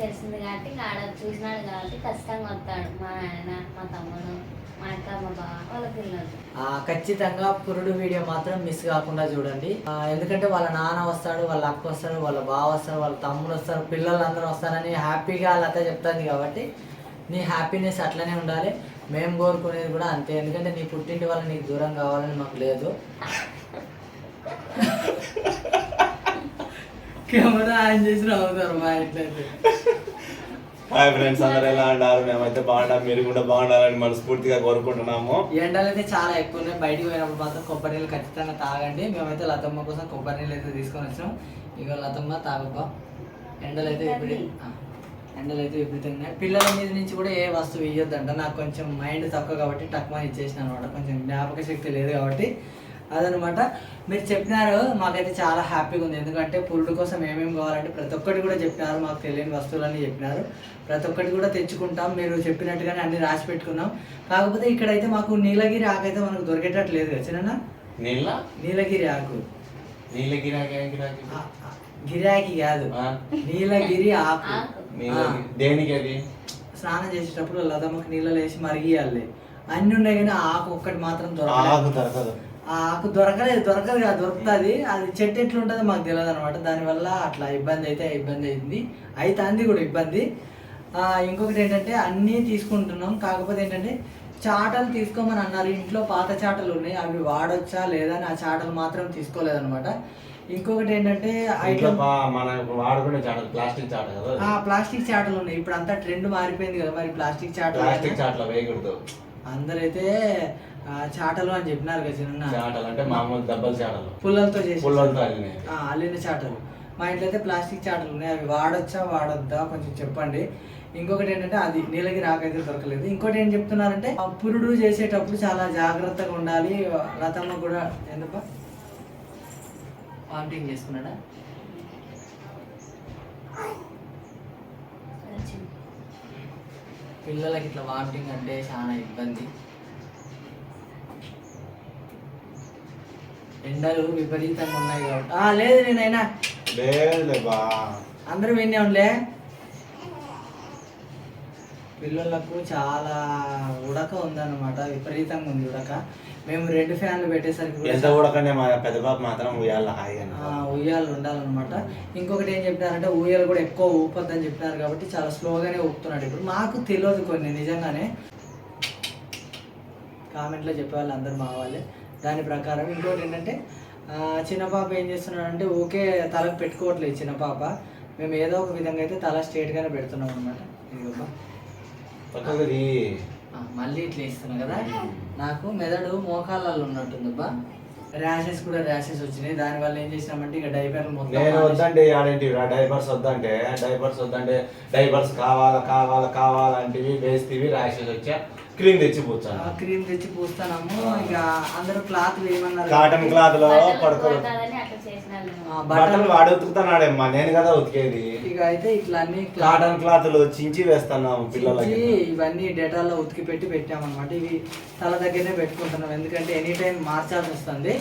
తెలిసింది కాబట్టి ఆడ చూసినాడు కాబట్టి ఖచ్చితంగా వస్తాడు. మా ఆయన మా తమ్ముడు మా అక్క మా బావ వాళ్ళ పిల్లలు. ఆ, ఖచ్చితంగా పురుడు వీడియో మాత్రం మిస్ కాకుండా చూడండి. ఎందుకంటే వాళ్ళ నాన్న వస్తాడు వాళ్ళ అక్క వస్తాడు వాళ్ళ బావ వస్తారు వాళ్ళ తమ్ముడు వస్తారు పిల్లలు అందరూ వస్తారని హ్యాపీగా లత చెప్తుంది కాబట్టి నీ హ్యాపీనెస్ అట్లనే ఉండాలి. మేము కోరుకునేది కూడా అంతే. ఎందుకంటే నీ పుట్టింటి వల్ల నీకు దూరం కావాలని మాకు లేదు. కెమెరా ఆన్ చేసి నవ్వుతారు మా ఇంట్లయితే. హాయ్ ఫ్రెండ్స్ అందరు ఎలా ఉన్నారు? మేమైతే బాగున్నాం మీరు కూడా బాగుండాలని మనస్ఫూర్తిగా కోరుకుంటున్నాము. ఎండలు అయితే చాలా ఎక్కువ ఉన్నాయి. బయటికి పోయినప్పుడు మాత్రం కొబ్బరి నీళ్ళు ఖచ్చితంగా తాగండి. మేమైతే లతమ్మ కోసం కొబ్బరి నీళ్ళు అయితే తీసుకొని వచ్చినాం. ఇక లతమ్మ తాగబ్బా. ఎండలు. అయితే ఇప్పుడు ఎండలు అయితే విపరీతంగా పిల్లల మీద నుంచి కూడా ఏ వస్తువు ఇవ్వద్దంట నాకు కొంచెం మైండ్ తక్కువ కాబట్టి టక్మా ఇచ్చేసిన అనమాట. కొంచెం జ్ఞాపక శక్తి లేదు కాబట్టి అదనమాట. మీరు చెప్పినారు మాకైతే చాలా హ్యాపీగా ఉంది. ఎందుకంటే పురుడు కోసం ఏమేమి కావాలంటే ప్రతి ఒక్కటి కూడా చెప్పినారు మాకు తెలియని వస్తువులన్నీ చెప్పినారు. ప్రతి ఒక్కటి కూడా తెచ్చుకుంటాం. మీరు చెప్పినట్టుగానే అన్ని రాసి పెట్టుకున్నాం. కాకపోతే ఇక్కడైతే మాకు నీలగిరి ఆకు అయితే మనకు దొరికేటట్టు లేదు కదా చిన్న నీళ్ళ నీలగిరి ఆకు. గిరాకీ కాదు. ఆ? నీలగిరి ఆకు. దేనికి అది? స్నానం చేసేటప్పుడు లతమ్మకి నీళ్ళలో వేసి మరిగియాలి. అన్ని ఉన్నాయి కానీ ఆ ఆకు ఒక్కటి మాత్రం దొరకదు. ఆకు దొరకలేదు దొరకదు కాదు దొరుకుతుంది. అది చెట్టు ఎట్లా ఉంటుందో మాకు తెలియదు అనమాట దానివల్ల అట్లా ఇబ్బంది అయితే ఇబ్బంది అయింది. అయితే అంది కూడా ఇబ్బంది. ఇంకొకటి ఏంటంటే అన్నీ తీసుకుంటున్నాం. కాకపోతే ఏంటంటే చాటలు తీసుకోమని అన్నారు. ఇంట్లో పాత చాటలు ఉన్నాయి. అవి వాడొచ్చా లేదా అని ఆ చాటలు మాత్రం తీసుకోలేదన్నమాట ఇంకొకటి ఏంటంటే ప్లాస్టిక్ చాటలు ఉన్నాయి. ఇప్పుడు అంతా ట్రెండ్ మారిపోయింది కదా మరి ప్లాస్టిక్ చాటలు ప్లాస్టిక్ చాట్ల వేయకూడదు. అందరైతే చాటలు అని చెప్పినారు కదా చిన్న చాటలు అంటే మామూలు దెబ్బల చాటలు. పుల్లలతో చేసి పుల్లలతో అల్లిన చాటలు. మా ఇంట్లో అయితే ప్లాస్టిక్ చాటలు ఉన్నాయి. అవి వాడొచ్చా వాడొద్దా కొంచెం చెప్పండి. ఇంకొకటి ఏంటంటే అది నీలగిరి ఆకైతే దొరకలేదు. ఇంకోటి ఏం చెప్తున్నారంటే ఆ పురుడు చేసేటప్పుడు చాలా జాగ్రత్తగా ఉండాలి. లతమ్మ కూడా ఎందుకు? వామిటింగ్ చేసుకున్నాడా? పిల్లలకి ఇట్లా వామిటింగ్ అంటే చాలా ఇబ్బంది. ఎండలు విపరీతంగా ఉన్నాయి కాబట్టి. ఆ, లేదు నేనైనా. బా. అందరూ విన్నే ఉండలే. పిల్లలకు చాలా ఉడక ఉందన్నమాట. విపరీతంగా ఉంది ఉడక. మేము రెండు ఫ్యాన్లు పెట్టేసరికి ఎంత ఉడకండి మా పెద్ద బాబు మాత్రం ఉయ్యాల ఉయ్యాలు ఉండాలన్నమాట. ఇంకొకటి ఏం చెప్పినారంటే ఉయ్యాలు కూడా ఎక్కువ ఊపొద్దని చెప్పినారు కాబట్టి చాలా స్లోగానే ఊపుతున్నాడు ఇప్పుడు. మాకు తెలియదు కొన్ని నిజంగానే. కామెంట్లో చెప్పేవాళ్ళు అందరు మా వాళ్ళే. దాని ప్రకారం ఇంకోటి ఏంటంటే చిన్న పాప ఏం చేస్తున్నాడంటే ఊకే తలకు పెట్టుకోవట్లేదు చిన్న పాప. మేము ఏదో ఒక విధంగా అయితే తల స్ట్రేట్గానే పెడుతున్నాం అనమాట. ఆ, మళ్ళీ ఇట్లా ఇస్తున్నా కదా? నాకు మెదడు మోకాళ్ళలో ఉన్నట్టుందబ్బా ర్యాషెస్ కూడా ర్యాషెస్ వచ్చినాయి. దానివల్ల ఏం చేసినామంటే ఇక మొత్తం నేను వద్దంటే ఆడేంటి డైపర్స్ వద్దంటే డైపర్స్ వద్దంటే డైపర్స్ కావాలా కావాలా కావాలంటివి వేస్తేవి ర్యాషెస్ వచ్చా క్రీమ్ తెచ్చి ఆ పూచాను క్రీమ్ తెచ్చి పూస్తాము ఇక అందరూ క్లాత్ వేయమన్నారు కాటన్ క్లాత్లో బట్టలు పడుకో బట్టలు వాడు ఉతుకుతున్నాడేమ్మా. నేను కదా ఉతికేది. ఇక అయితే ఇట్లా అన్ని కాటన్ క్లాత్లు చించి వేస్తున్నాము పిల్లలకి. ఇవన్నీ డేటాల్లో ఉతికి పెట్టి పెట్టామన్నమాట. ఇవి తల దగ్గరనే పెట్టుకుంటున్నాం. ఎందుకంటే ఎనీ టైం మార్చాల్సి వస్తుంది.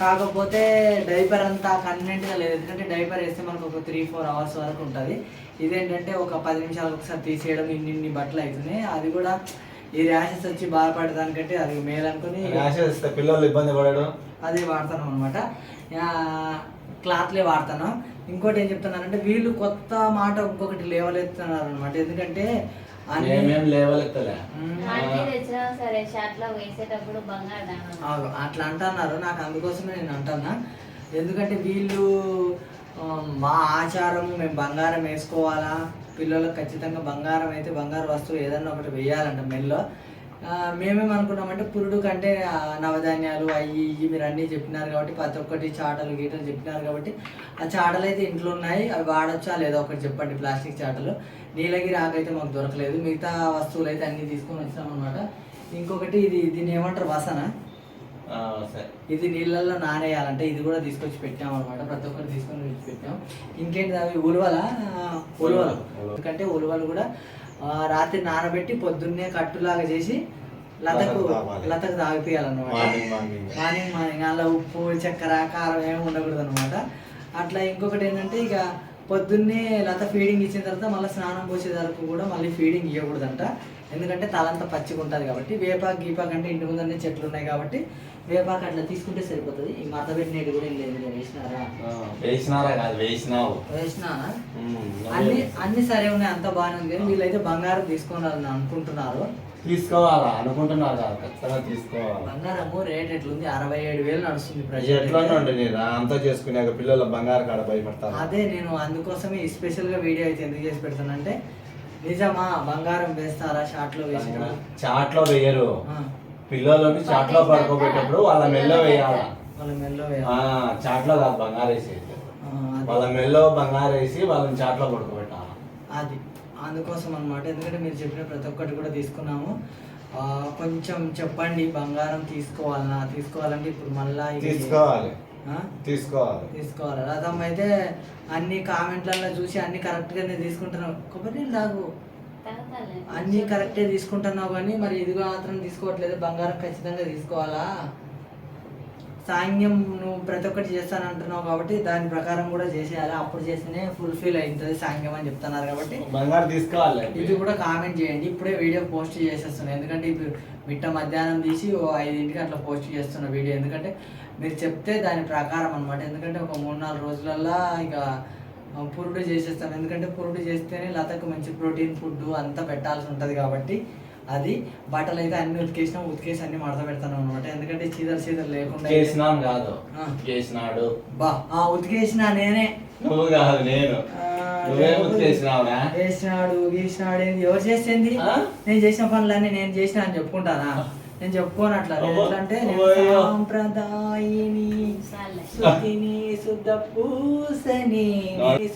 కాకపోతే డైపర్ అంతా కన్వీనెంట్గా లేదు. ఎందుకంటే డైపర్ వేస్తే మనకు ఒక త్రీ ఫోర్ అవర్స్ వరకు ఉంటుంది. ఇదేంటంటే ఒక పది నిమిషాలకు ఒకసారి తీసేయడం ఇన్ని ఇన్ని బట్టలు అవుతున్నాయి అది కూడా ఈ ర్యాషెస్ వచ్చి బాధపడడానికంటే అది మేలు అనుకుని ర్యాషెస్ పిల్లలు ఇబ్బంది పడడు. అదే వాడతాను అనమాట క్లాత్లే వాడతాను. ఇంకోటి ఏం చెప్తున్నానంటే వీళ్ళు కొత్త మాట ఇంకొకటి లేవలెత్తున్నారు అనమాట ఎందుకంటే అట్లా అంటున్నారు. నాకు అందుకోసమే నేను అంటున్నా. ఎందుకంటే వీళ్ళు మా ఆచారం మేము బంగారం వేసుకోవాలా? పిల్లలకు ఖచ్చితంగా బంగారం అయితే బంగారు వస్తువు ఏదన్నా ఒకటి వేయాలంట మెల్లో. మేమేమనుకున్నామంటే పురుడు కంటే నవధాన్యాలు అవి ఇవి మీరు అన్నీ చెప్పినారు కాబట్టి ప్రతి ఒక్కటి చాటలు గీటలు చెప్పినారు కాబట్టి ఆ చాటలు అయితే ఇంట్లో ఉన్నాయి అవి వాడచ్చా లేదా ఒకటి చెప్పండి ప్లాస్టిక్ చాటలు. నీలగిరి ఆకైతే మాకు దొరకలేదు. మిగతా వస్తువులు అయితే అన్నీ తీసుకొని వచ్చాం అనమాట ఇంకొకటి ఇది దీన్ని ఏమంటారు వసన. ఇది నీళ్ళల్లో నానేయాలంటే ఇది కూడా తీసుకొచ్చి పెట్టాం అనమాట ప్రతి ఒక్కరు తీసుకొని వచ్చి పెట్టాం. ఇంకేంటి అవి? ఉలువల. ఉలువలు. ఎందుకంటే ఉలువలు కూడా రాత్రి నానబెట్టి పొద్దున్నే కట్టులాగా చేసి లతకు లతకు తాగిపియాలన్నమాట. Morning morning. అలా ఉప్పు చక్కెర కారం ఏమి ఉండకూడదు అనమాట అట్లా ఇంకొకటి ఏంటంటే ఇక పొద్దున్నే లత ఫీడింగ్ ఇచ్చిన తర్వాత మళ్ళీ స్నానం పోసే వరకు కూడా మళ్ళీ ఫీడింగ్ ఇవ్వకూడదంట ఎందుకంటే తలంతా పచ్చిగా ఉంటుంది కాబట్టి. వేపాకు గీపాకు అంటే ఇంటి ముందరనే చెట్లు ఉన్నాయి కాబట్టి వేపాకు అట్లా తీసుకుంటే సరిపోతుంది. ఈ మత పెట్టినట్టు కూడా ఏం లేదు మీరు వేసినారా కాదు వేసినావు. వేసినా అన్ని అన్ని సరే ఉన్నాయి అంత బాగానే ఉంది కానీ వీళ్ళైతే బంగారం తీసుకోవాలని అనుకుంటున్నారు. తీసుకోవాలా? అనుకుంటున్నారు కదా ఖచ్చితంగా తీసుకోవాలా? బంగారము రేట్ ఎట్లుంది? అరవై ఏడు వేలు నడుస్తుంది ఎట్లా ప్రజెంట్ ఉండి నేను అంతా చేసుకున్నాక పిల్లల బంగారు కాడ భయపడతారు. అదే నేను అందుకోసమే స్పెషల్గా వీడియో అయితే ఎందుకు చేసి పెడతానంటే నిజమా బంగారం వేస్తారా షార్ట్లో వేసిన చాట్లో వేయరు. పిల్లలని చాట్లో పడుకోబెట్టేటప్పుడు వాళ్ళ మెల్ల వేయాలా? వాళ్ళ మెల్లో వేయాలి. చాట్లో కాదు బంగారు వేసేది. వాళ్ళ మెల్లో బంగారు వేసి వాళ్ళని చాట్లో పడుకోబెట్టాలి? అది. అందుకోసం అన్నమాట. ఎందుకంటే మీరు చెప్పిన ప్రతి ఒక్కటి కూడా తీసుకున్నాము. ఆ, కొంచెం చెప్పండి బంగారం తీసుకోవాలనా? తీసుకోవాలంటే ఇప్పుడు మళ్ళా ఇది- తీసుకోవాలి? తీసుకోవాలి. తీసుకోవాలి. రథం అయితే అన్ని కామెంట్లలో చూసి అన్ని కరెక్ట్గానే తీసుకుంటున్నావు. కొబ్బరి నీళ్ళు తాగు. తాగుతాలే. అన్ని కరెక్టే తీసుకుంటున్నావు కానీ మరి ఇదిగో మాత్రం తీసుకోవట్లేదు. బంగారం ఖచ్చితంగా తీసుకోవాలా? సాంగ్యం నువ్వు ప్రతి ఒక్కటి చేస్తానంటున్నావు కాబట్టి దాని ప్రకారం కూడా చేసేయాలి. అప్పుడు చేస్తేనే ఫుల్ఫిల్ అవుతుంది సాంగ్యం అని చెప్తున్నారు కాబట్టి. బంగారు తీసుకోవాలి ఇది కూడా కామెంట్ చేయండి. ఇప్పుడే వీడియో పోస్ట్ చేసేస్తున్నాను ఎందుకంటే ఇప్పుడు మిట్ట మధ్యాహ్నం తీసి ఓ ఐదింటికి అట్లా పోస్ట్ చేస్తున్న వీడియో. ఎందుకంటే మీరు చెప్తే దాని ప్రకారం అనమాట ఎందుకంటే ఒక మూడు నాలుగు రోజులల్లో ఇక పురుడు చేసేస్తాం. ఎందుకంటే పురుడు చేస్తేనే లతకు మంచి ప్రోటీన్ ఫుడ్ అంతా పెట్టాల్సి ఉంటుంది కాబట్టి అది బట్టలు అయితే అన్ని ఉతికేసినా ఉతికేసి అన్ని మడత పెడతాను అనమాట ఎందుకంటే చీదలు చీదలు లేకుండా చేసినాం కాదు. చేసినాడు బా ఆ ఉతికేసిన నేనే. నువ్వు కాదు నేను? వేసినాడు గీసినాడు ఏంది ఎవరు చేసింది? నేను చేసిన పనులన్నీ నేను చేసిన అని చెప్పుకుంటానా? నేను చెప్పుకోను అట్లా అంటే. సాంప్రదాయిని. శుద్ధిని శుద్ధ పూసని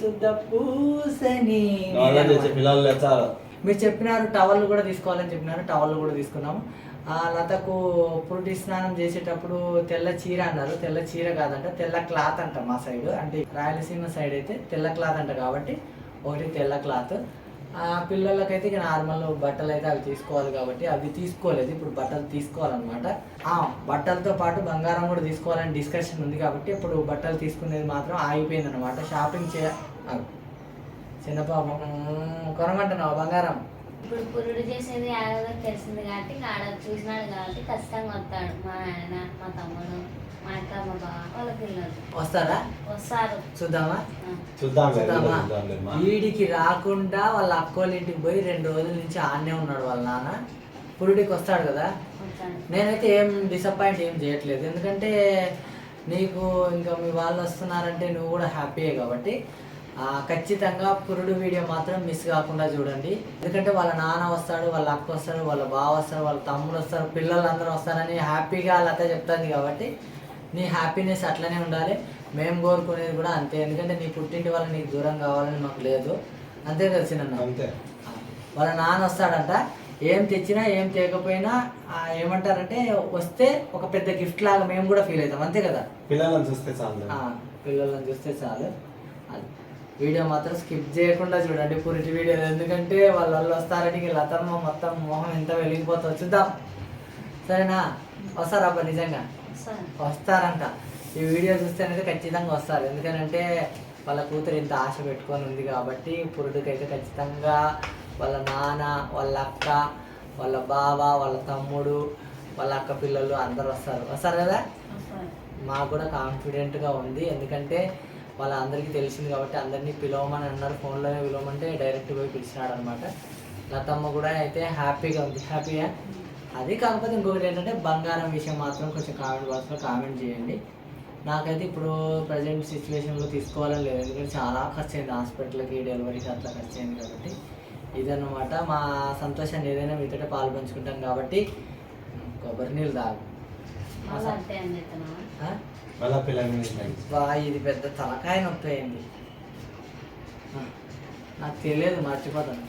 శుద్ధ పూసని పిల్లలు తెచ్చారు మీరు చెప్పినారు టవల్ కూడా తీసుకోవాలని చెప్పినారు టవల్ కూడా తీసుకున్నాము. ఆ లతకు పురుటి స్నానం చేసేటప్పుడు తెల్ల చీర అన్నారు. తెల్ల చీర కాదంట తెల్ల క్లాత్ అంట మా సైడ్ అంటే రాయలసీమ సైడ్ అయితే తెల్ల క్లాత్ అంట కాబట్టి ఒకటి తెల్ల క్లాత్ ఆ పిల్లలకైతే ఇక నార్మల్ బట్టలు అయితే అవి తీసుకోవాలి కాబట్టి అవి తీసుకోలేదు. ఇప్పుడు బట్టలు తీసుకోవాలన్నమాట. ఆ బట్టలతో పాటు బంగారం కూడా తీసుకోవాలని డిస్కషన్ ఉంది కాబట్టి ఇప్పుడు బట్టలు తీసుకునేది మాత్రం ఆగిపోయింది అనమాట షాపింగ్ చే చిన్న పాప కొనమంటున్నావు బంగారం. ఇప్పుడు పురుడు చేసేది ఆడదో తెలిసింది కాబట్టి ఆడ చూసినాడు కాబట్టి ఖచ్చితంగా వస్తాడు. మా ఆయన మా తమ్ముడు మా అక్క మా బావ వాళ్ళ పిల్లలు వస్తారా? వస్తారు. చూద్దామా. చూద్దాం చూద్దామా? చూద్దాం వీడికి రాకుండా వాళ్ళ అక్కోళ్ళ ఇంటికి పోయి రెండు రోజుల నుంచి ఆడనే ఉన్నాడు వాళ్ళ నాన్న. పురుడికి వస్తాడు కదా? నేనైతే ఏం డిసప్పాయింట్ ఏం చేయట్లేదు. ఎందుకంటే నీకు ఇంకా మీ వాళ్ళు వస్తున్నారంటే నువ్వు కూడా హ్యాపీయే కాబట్టి ఖచ్చితంగా పురుడు వీడియో మాత్రం మిస్ కాకుండా చూడండి. ఎందుకంటే వాళ్ళ నాన్న వస్తాడు వాళ్ళ అక్క వస్తాడు వాళ్ళ బావ వస్తారు వాళ్ళ తమ్ముడు వస్తారు పిల్లలు అందరూ వస్తారని హ్యాపీగా లత చెప్తుంది కాబట్టి నీ హ్యాపీనెస్ అట్లనే ఉండాలి. మేము కోరుకునేది కూడా అంతే. ఎందుకంటే నీ పుట్టింటి వాళ్ళ నీకు దూరం కావాలని మాకు లేదు. అంతే చిన్న అంతే. వాళ్ళ నాన్న వస్తాడంట. ఏం తెచ్చినా ఏం తేకపోయినా ఆ, ఏమంటారంటే వస్తే ఒక పెద్ద గిఫ్ట్ లాగా మేము కూడా ఫీల్ అవుతాం. అంతే కదా? పిల్లలను చూస్తే చాలు. పిల్లలను చూస్తే చాలు. అది. వీడియో మాత్రం స్కిప్ చేయకుండా చూడండి. పురిటి వీడియో ఎందుకంటే వాళ్ళ వస్తారని లతమ్మ మొత్తం మొహం ఎంత వెలిగిపోతుందో చూద్దాం. సరేనా? వస్తారా అబ్బా నిజంగా? వస్తారు వస్తారంట. ఈ వీడియో చూస్తేనైతే ఖచ్చితంగా వస్తారు. ఎందుకంటే వాళ్ళ కూతురు ఇంత ఆశ పెట్టుకొని ఉంది కాబట్టి పురుడికైతే ఖచ్చితంగా వాళ్ళ నాన్న వాళ్ళ అక్క వాళ్ళ బావ వాళ్ళ తమ్ముడు వాళ్ళ అక్క పిల్లలు అందరు వస్తారు. వస్తారు కదా? మాకు కూడా కాన్ఫిడెంట్గా ఉంది. ఎందుకంటే వాళ్ళ అందరికీ తెలిసింది కాబట్టి అందరినీ పిలవమని అన్నారు. ఫోన్లోనే పిలవమంటే డైరెక్ట్ పోయి పిలిచినాడు అనమాట లతమ్మ కూడా అయితే హ్యాపీగా ఉంది. హ్యాపీగా అది కాకపోతే ఇంకొకటి ఏంటంటే బంగారం విషయం మాత్రం కొంచెం కామెంట్ బాక్స్లో కామెంట్ చేయండి. నాకైతే ఇప్పుడు ప్రజెంట్ సిచ్యువేషన్లో తీసుకోవాలని లేదు. ఎందుకంటే చాలా ఖర్చు అయింది హాస్పిటల్కి డెలివరీకి అట్లా ఖర్చు అయింది కాబట్టి ఇదన్నమాట. మా సంతోషాన్ని ఏదైనా మీతో పాలు పంచుకుంటాం కాబట్టి కొబ్బరి నీళ్ళు తాగు. బా ఇది పెద్ద తలకాయ నొప్పి నాకు తెలియదు మర్చిపోతాను.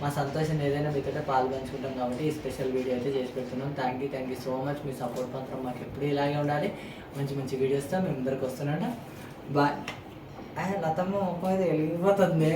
మా సంతోషం ఏదైనా మీతో పాల్పంచుకుంటాం కాబట్టి ఈ స్పెషల్ వీడియో అయితే చేసి పెడుతున్నాం. Thank you thank you so much me support మాత్రం మాకు ఎప్పుడు ఇలాగే ఉండాలి. మంచి మంచి వీడియోస్తో మేము అందరికి వస్తున్నాం బాయ్ లతమ్మ ముఖం అయితే వెలిగిపోతుంది.